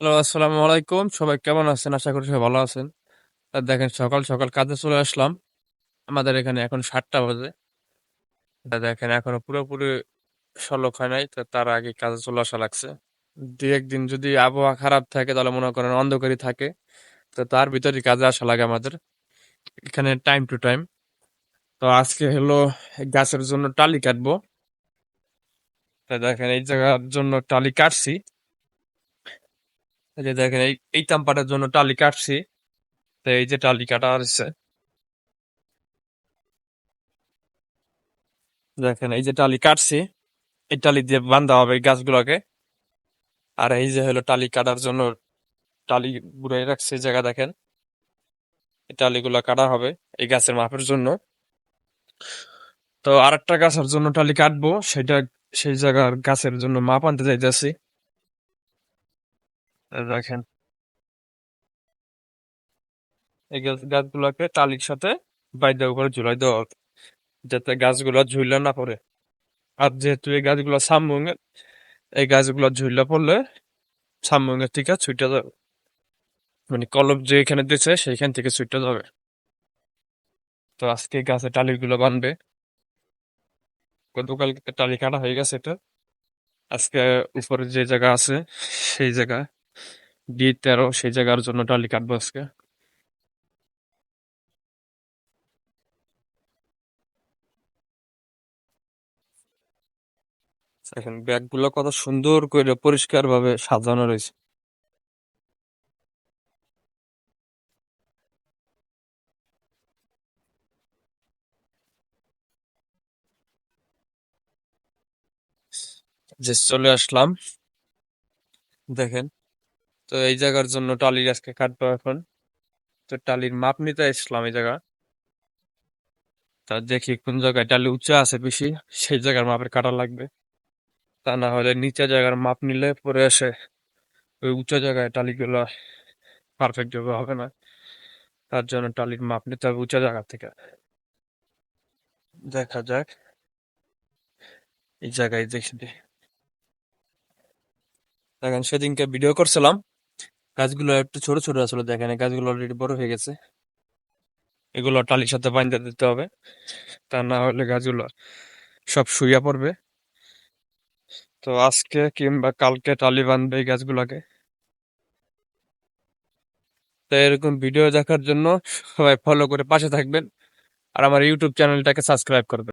Hello, আসসালামু আলাইকুম। সবাই কেমন আছেন? আশা করি সবাই ভালো আছেন। আর দেখেন, সকাল সকাল কাজে চলে আসলাম। আমাদের এখানে এখন সাতটা বাজে। তা দেখেন, এখনও পুরোপুরি সলক হয় নাই, তো তার আগে কাজে চলে আসা লাগছে। দু একদিন যদি আবহাওয়া খারাপ থাকে, তাহলে মনে করেন অন্ধকারই থাকে। তো তার ভিতরে কাজে আসা লাগে আমাদের। এখানে টাইম টু টাইম তো আজকে হলো গাছের জন্য টালি কাটবো। তা দেখেন, এই জায়গার জন্য টালি কাটছি। যে দেখেন, এই এই তাম্পাটার জন্য টালি কাটছি। তো এই যে টালি কাটা আছে দেখেন, এই যে টালি কাটছি। এই টালি দিয়ে বান্ধা হবে গাছগুলোকে। আর এই যে হলো টালি কাটার জন্য টালি বুড়াই রাখছে জায়গা দেখেন। এই টালিগুলো কাটা হবে এই গাছের মাপের জন্য। তো আর একটা গাছের জন্য টালি কাটবো, সেটা সেই জায়গার গাছের জন্য মাপ আনতে যাইতেছি দেখেন এই গাছ, গাছগুলোকে টালির সাথে বাইদা উপরে ঝুলাই দেওয়া যাতে গাছগুলো ঝুললে না পড়ে। আর যেহেতু এই গাছগুলো সামুঙে, এই গাছগুলো ঝুললে পড়লে সামুঙের থেকে ছুটে যাবে। মানে কলম যে এখানে দিয়েছে সেইখান থেকে ছুটে যাবে। তো আজকে গাছে টালিগুলো বানবে। গতকাল টালি কাটা হয়ে গেছে এটা। আজকে উপরে যে জায়গা আছে, সেই জায়গা ডি তেরো, সেই জায়গার জন্য টালি কাটবো আজকে। এখন ব্যাগগুলো কত সুন্দর করে পরিষ্কার ভাবে সাজানো রয়েছে। যে চলে আসলাম। দেখেন তো এই জায়গার জন্য টালি আজকে কাটবো এখন। তো টালির মাপ নিতে আসলাম এই জায়গা। তা দেখি কোন জায়গায় টালি উঁচা আছে বেশি, সেই জায়গার মাপের কাটা লাগবে। তা না হলে নিচে জায়গার মাপ নিলে পরে এসে ওই উঁচা জায়গায় টালিগুলো পারফেক্ট ভাবে হবে না। তার জন্য টালির মাপ নিতে হবে উঁচা জায়গা থেকে। দেখা যাক। এই জায়গায় দেখি। দেখেন, সেদিনকে ভিডিও করছিলাম। গাছগুলো একটু ছোট ছোট আসলে দেখেন গাছগুলো অলরেডি বড় হয়ে গেছে। এগুলো টালির সাথে বাইন্ধে দিতে হবে, তা না হলে গাছগুলো সব শুইয়া পড়বে। তো আজকে কিংবা কালকে টালি বাঁধবে এই গাছগুলোকে। তো এরকম ভিডিও দেখার জন্য সবাই ফলো করে পাশে থাকবেন, আর আমার ইউটিউব চ্যানেলটাকে সাবস্ক্রাইব করবেন।